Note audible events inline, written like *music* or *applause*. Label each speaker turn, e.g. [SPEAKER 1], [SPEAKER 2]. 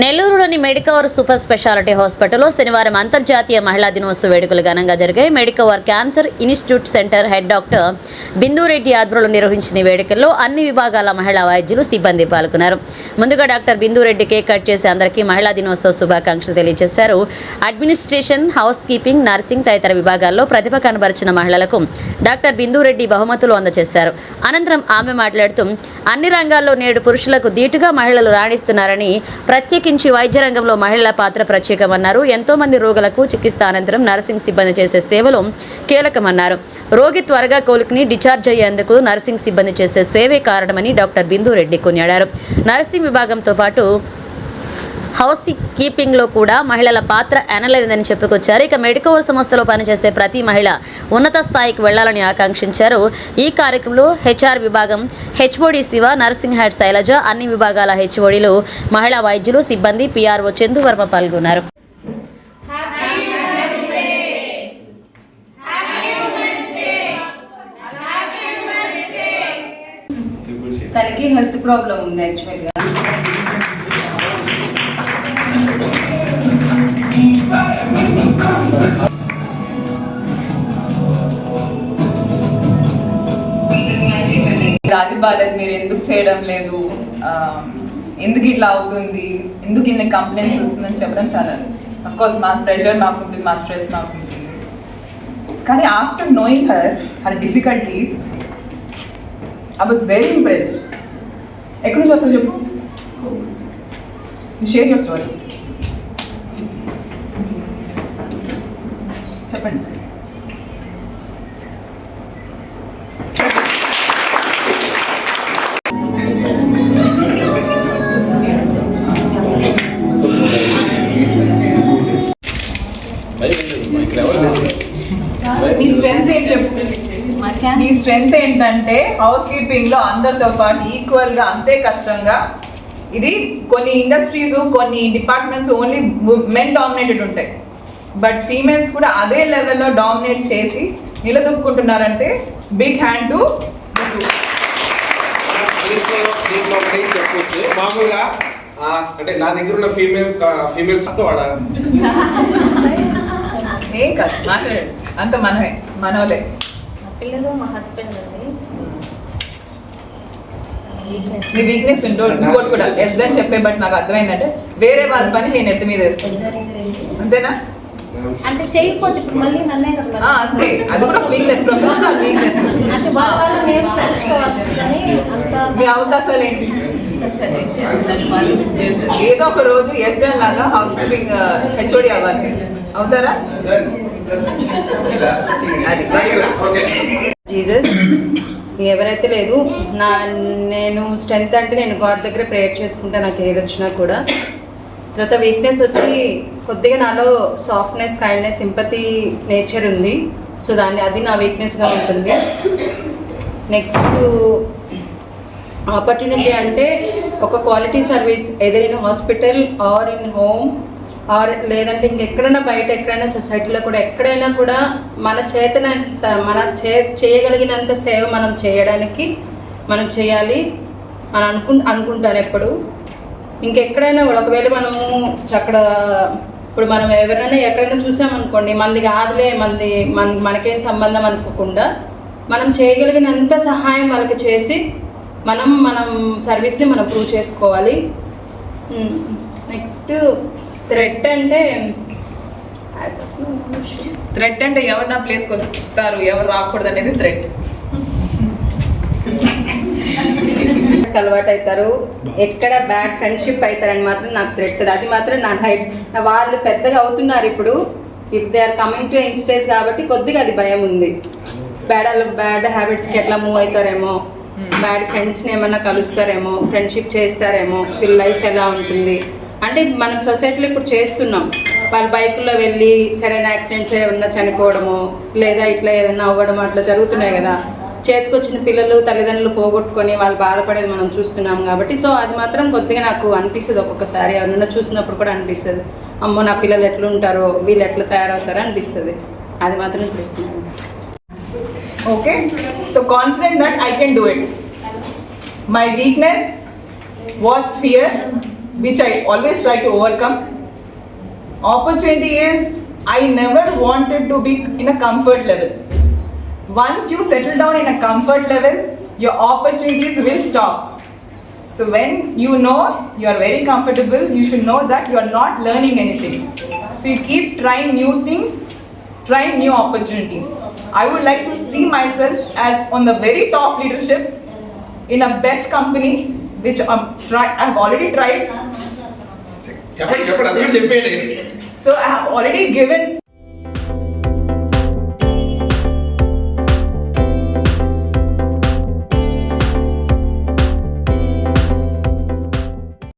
[SPEAKER 1] నెల్లూరులోని Medicover super speciality హాస్పిటల్లో శనివారం అంతర్జాతీయ మహిళా దినోత్సవ వేడుకలు ఘనంగా జరిగాయి. Medicover cancer institute centre head doctor Bindu Reddy ఆధ్వర్యంలో నిర్వహించిన వేడుకల్లో అన్ని విభాగాల మహిళా వైద్యులు సిబ్బంది పాల్గొన్నారు. ముందుగా డాక్టర్ బిందూరెడ్డి కేక్ కట్ చేసి అందరికీ మహిళా దినోత్సవ శుభాకాంక్షలు తెలియజేశారు. అడ్మినిస్ట్రేషన్ హౌస్ కీపింగ్ నర్సింగ్ తదితర విభాగాల్లో ప్రతిభ కనబరిచిన మహిళలకు డాక్టర్ బిందురెడ్డి బహుమతులు అందజేశారు. అనంతరం ఆమె మాట్లాడుతూ అన్ని రంగాల్లో నేడు పురుషులకు ధీటుగా మహిళలు రాణిస్తున్నారని ప్రత్యేక ప్రత్యేకించి వైద్య రంగంలో మహిళల పాత్ర ప్రత్యేకమన్నారు. ఎంతో మంది రోగులకు చికిత్స అనంతరం నర్సింగ్ సిబ్బంది చేసే సేవలు కీలకమన్నారు. రోగి త్వరగా కోలుకుని డిశ్చార్జ్ అయ్యేందుకు నర్సింగ్ సిబ్బంది చేసే సేవే కారణమని డాక్టర్ బిందు రెడ్డి కొనియాడారు. నర్సింగ్ విభాగంతో పాటు హౌస్ కీపింగ్లో కూడా మహిళల పాత్ర ఎనలేదని చెప్పుకొచ్చారు. ఇక మెడికవర్ సంస్థలో పనిచేసే ప్రతి మహిళ ఉన్నత స్థాయికి వెళ్ళాలని ఆకాంక్షించారు. ఈ కార్యక్రమంలో హెచ్ఆర్ విభాగం HOD Shiva nursing head Shailaja అన్ని విభాగాల హెచ్ఓడిలు మహిళా వైద్యులు సిబ్బంది పిఆర్ఓ చందువర్మ పాల్గొన్నారు.
[SPEAKER 2] తనకి హెల్త్ ప్రాబ్లం ఉంది యాక్చువల్గా. బాగాలేదు మీరు ఎందుకు చేయడం లేదు? ఎందుకు ఇట్లా అవుతుంది? ఎందుకు ఇన్ని కంప్లైంట్స్ వస్తుందని చెప్పడం చాలా. అఫ్ కోర్స్ మా ప్రెషర్ మాకుంటుంది మా స్ట్రెస్ మాకుంటుంది. కానీ after knowing her her difficulties I was very impressed ఎక్కడి నుంచి వస్తుంది చెప్పు? షేర్ యువర్ స్టోరీ చెప్పండి. నీ స్ట్రెంగ్త్ ఏం చెప్పు? నీ స్ట్రెంగ్త్ ఏంటంటే హౌస్ కీపింగ్లో అందరితో పాటు ఈక్వల్గా అంతే కష్టంగా ఇది కొన్ని ఇండస్ట్రీస్ కొన్ని డిపార్ట్మెంట్స్ ఓన్లీ మెన్ డామినేటెడ్ ఉంటాయి. బట్ ఫీమేల్స్ కూడా అదే లెవెల్లో డామినేట్ చేసి నిలదొక్కుంటున్నారంటే బిగ్ హ్యాండ్ టు
[SPEAKER 3] చెప్పొచ్చు మామూలుగా అంటే నా దగ్గర ఉన్న ఫీమేల్స్ ఫీమేల్స్ వాడ?
[SPEAKER 2] ఏ కాదు. మాట్లాడు. అంత మనమే మనోలే.
[SPEAKER 4] పిల్లలు మా హస్బెండ్ అండి
[SPEAKER 2] నీ వీక్నెస్ ఉంటో ఇంకోటి కూడా ఎస్ అని చెప్పే బట్ నాకు అర్థమైందంటే వేరే వాళ్ళ పని నేను ఎత్తి మీద వేసుకుంటాను అంతేనా?
[SPEAKER 4] అంటే చేయకపోతే ఇప్పుడు మళ్ళీ నన్నే కదా
[SPEAKER 2] ఆ, అంతే. అది కూడా వీక్నెస్ ప్రొఫెషనల్ వీక్నెస్
[SPEAKER 4] అంటే వాళ్ళ వల్ల మేము తెలుసుకోవాల్సిందని అంత
[SPEAKER 2] మీ అవకాశాలు ఏంటి? ఏదో ఒక రోజు ఎస్ లాగా హౌస్ కీపింగ్ హెచ్ఓడి అవ్వాలి. అవుతారా? అది.
[SPEAKER 5] ఎవరైతే లేదు నా నేను స్ట్రెంగ్త్ అంటే నేను గాడ్ దగ్గర ప్రేయర్ చేసుకుంటా నాకు ఏది వచ్చినా కూడా. తర్వాత వీక్నెస్ వచ్చి కొద్దిగా నాలో సాఫ్ట్నెస్ కైండ్నెస్ సింపతి నేచర్ ఉంది. సో దాన్ని అది నా వీక్నెస్గా ఉంటుంది. నెక్స్ట్ ఆపర్చునిటీ అంటే ఒక quality service either in hospital or in home or లేదంటే ఇంకెక్కడైనా బయట ఎక్కడైనా సొసైటీలో కూడా ఎక్కడైనా కూడా మన చేతనంత మన చే చేయగలిగినంత సేవ మనం చేయడానికి మనం చేయాలి అని అనుకు అనుకుంటాను ఎప్పుడు. ఇంకెక్కడైనా కూడా ఒకవేళ మనము అక్కడ ఇప్పుడు మనం ఎవరైనా ఎక్కడైనా చూసామనుకోండి మంది కాదులే మంది మన మనకేం సంబంధం అనుకోకుండా మనం చేయగలిగినంత సహాయం వాళ్ళకి చేసి మనం మనం సర్వీస్ని మనం ప్రూవ్ చేసుకోవాలి. నెక్స్ట్ థ్రెట్ అంటే.
[SPEAKER 2] థ్రెట్ అంటే ఎవరు నా ప్లేస్ ఇస్తారు ఎవరు రాకూడదు అనేది థ్రెట్ *laughs*
[SPEAKER 5] అలవాటు అవుతారు ఎక్కడ బ్యాడ్ ఫ్రెండ్షిప్ అవుతారని మాత్రం నాకు థ్రెట్ అది మాత్రం నా హైట్ వాళ్ళు పెద్దగా అవుతున్నారు ఇప్పుడు. If they are coming to stage కాబట్టి కొద్దిగా అది భయం ఉంది. బ్యాడ్ బ్యాడ్ హ్యాబిట్స్కి ఎట్లా మూవ్ అవుతారేమో. బ్యాడ్ ఫ్రెండ్స్ని ఏమన్నా కలుస్తారేమో ఫ్రెండ్షిప్ చేస్తారేమో వీళ్ళ లైఫ్ ఎలా ఉంటుంది? అంటే మనం సొసైటీలో ఇప్పుడు చేస్తున్నాం. వాళ్ళ బైకుల్లో వెళ్ళి సరైన యాక్సిడెంట్స్ ఏమన్నా చనిపోవడము లేదా ఇట్లా ఏదైనా అవ్వడం అట్లా జరుగుతున్నాయి కదా. చేతికొచ్చిన పిల్లలు తల్లిదండ్రులు పోగొట్టుకొని వాళ్ళు బాధపడేది మనం చూస్తున్నాం కాబట్టి సో అది మాత్రం కొద్దిగా నాకు అనిపిస్తుంది ఒక్కొక్కసారి. ఎవరన్నా చూసినప్పుడు కూడా అనిపిస్తుంది. అమ్మో నా పిల్లలు ఎట్లుంటారో వీళ్ళు ఎట్లా తయారవుతారో అనిపిస్తుంది. అది మాత్రం ఇప్పుడు
[SPEAKER 2] okay so confident that I can do it My weakness was fear, which I always try to overcome. Opportunity is I never wanted to be in a comfort level. Once you settle down in a comfort level, your opportunities will stop. So when you know you are very comfortable, you should know that you are not learning anything. So you keep trying new things, trying new opportunities. I would like to see myself as on the very top leadership in a best company, which I'm try, I've already tried. so I have already given